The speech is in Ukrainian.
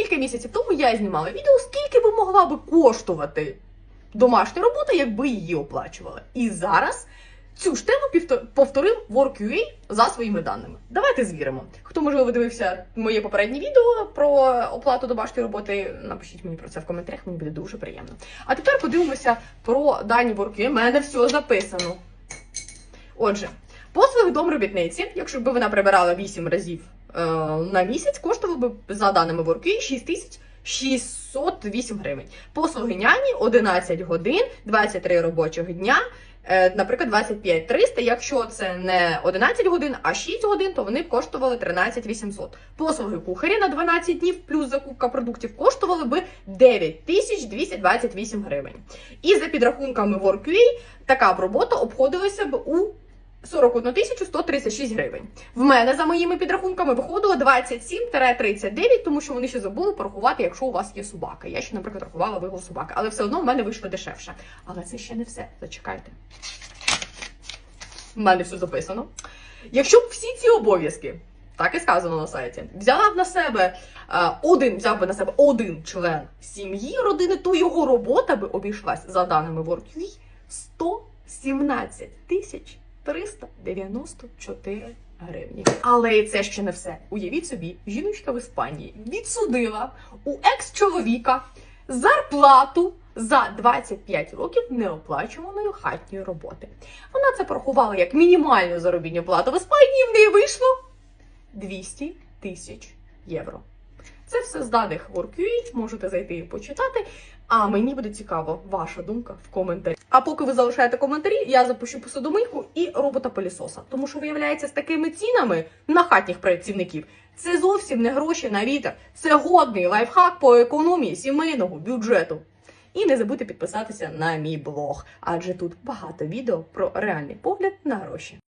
кілька місяців тому я знімала відео, скільки би могла би коштувати домашня робота, якби її оплачували. І зараз цю ж тему повторив WorkUA за своїми даними. Давайте звіримо. Хто можливо дивився моє попереднє відео про оплату домашньої роботи, напишіть мені про це в коментарях, мені буде дуже приємно. А тепер подивимося про дані WorkUA. У мене все записано. Отже, послуги домробітниці, якщо б вона прибирала 8 разів на місяць, коштували б за даними WorkUA 6608 гривень. Послуги няні 11 годин, 23 робочих дня. е, Наприклад, 25 300, якщо це не 11 годин, а 6 годин, то вони б коштували 13 800. Послуги кухаря на 12 днів плюс закупка продуктів коштували би 9 228 гривень. І за підрахунками WorkUA, така б робота обходилася б у 41 тисячу 136 гривень. В мене, за моїми підрахунками, виходило 27-39, тому що вони ще забули порахувати, якщо у вас є собака. Я ще, наприклад, рахувала вигул собаки, але все одно в мене вийшло дешевше. Але це ще не все. Зачекайте. В мене все записано. Якщо б всі ці обов'язки, так і сказано на сайті, взяла б на себе е, один, взяв би на себе один член сім'ї родини, то його робота би обійшлась за даними WorkUA 117 тисяч 394 гривні. Але це ще не все. Уявіть собі, жіночка в Іспанії відсудила у екс-чоловіка зарплату за 25 років неоплачуваної хатньої роботи. Вона це порахувала як мінімальну заробітну плату в Іспанії, в неї вийшло 200 тисяч євро. Це все з даних WorkUA, можете зайти і почитати. А мені буде цікаво ваша думка в коментарі. А поки ви залишаєте коментарі, я запущу посудомийку і робота пилісоса. Тому що виявляється, з такими цінами на хатніх працівників це зовсім не гроші на вітер. Це годний лайфхак по економії сімейного бюджету. І не забудьте підписатися на мій блог, адже тут багато відео про реальний погляд на гроші.